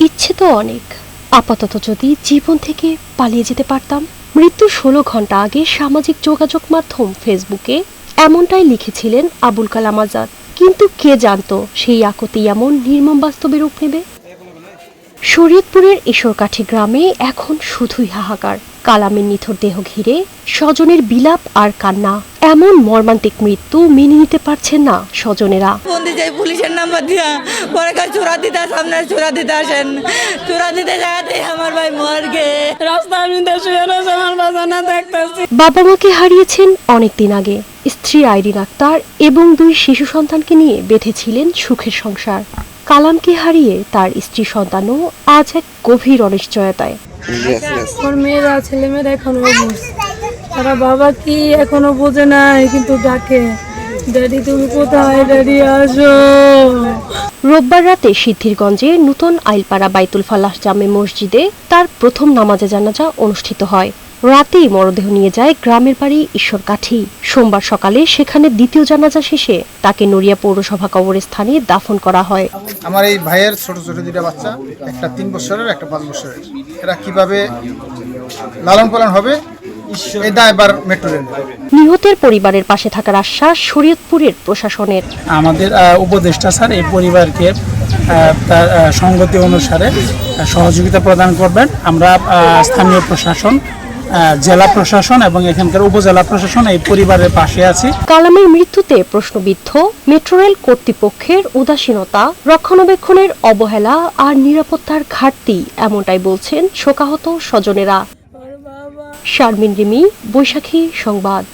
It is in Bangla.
ইচ্ছে তো অনেক। আপাতত যদি জীবন থেকে পালিয়ে যেতে পারতাম, মৃত্যু ষোলো ঘণ্টা আগে সামাজিক যোগাযোগ মাধ্যম ফেসবুকে এমনটাই লিখেছিলেন আবুল কালাম আজাদ। কিন্তু কে জানতো সেই আকতি এমন নির্মম বাস্তবে রূপ নেবে? শরীয়তপুরের ঈশ্বরকাঠি গ্রামে এখন শুধুই হাহাকার। কালামের নিথর দেহ ঘিরে স্বজনের বিলাপ আর কান্না এমন মর্মান্তিক মৃত্যু মেনে নিতে পারছেন না স্বজনেরা। ফোন দিতে পুলিশের নাম্বার দিয়া পরে কাজ চোরা দিতে সামনে চোরা দিতে আসেন। চোরা দিতে জায়গাতে আমার ভাই মরগে মধ্যে শুয়ে আমার বাজানা দেখতেছি। বাবা মাকে হারিয়েছেন অনেকদিন আগে। স্ত্রী আইরিন আক্তার এবং দুই শিশু সন্তানকে নিয়ে বেঁধেছিলেন সুখের সংসার। কালামকে হারিয়ে তার স্ত্রী সন্তানও আজ এক গভীর অনিশ্চয়তায়। ওর মেয়েরা ছেলে মেয়েরা এখনও তারা বাবা কি এখনও বোঝে নাই কিন্তু ডাকে ড্যাডি তুমি কোথায়? ড্যাডি আসো। রোববার রাতে সিদ্ধিরগঞ্জে নূতন আইলপাড়া বাইতুল ফালাহ জামে মসজিদে তার প্রথম নামাজে জানাজা অনুষ্ঠিত হয়। রাতেই মরদেহ নিয়ে যায় গ্রামের বাড়ি ঈশ্বরকাঠি। সোমবার সকালে সেখানে দ্বিতীয় জানাজা শেষে তাকে নড়িয়া পৌরসভা কবরস্থানে দাফন করা হয়। আমার এই ভাইয়ের ছোট ছোট দুটা বাচ্চা একটা তিন বছরের একটা পাঁচ বছরের। এরা কীভাবে লালন পালন হবে নিহতের পরিবারের পাশে থাকার আশ্বাস শরীয়তপুরের প্রশাসনের। আমাদের আহ, উপদেষ্টা স্যার এই পরিবারকে তার আহ, সঙ্গতি অনুসারে সহযোগিতা প্রদান করবেন। আমরা আহ, স্থানীয় প্রশাসন জেলা প্রশাসন এবং এখানকার উপজেলা প্রশাসন এই পরিবারের পাশে আছে। কালামের মৃত্যুতে প্রশ্নবিদ্ধ মেট্রো রেল কর্তৃপক্ষের উদাসীনতা, রক্ষণাবেক্ষণের অবহেলা আর নিরাপত্তার ঘাটতি, এমনটাই বলছেন শোকাহত স্বজনেরা। শারমিন রিমি, বৈশাখী সংবাদ।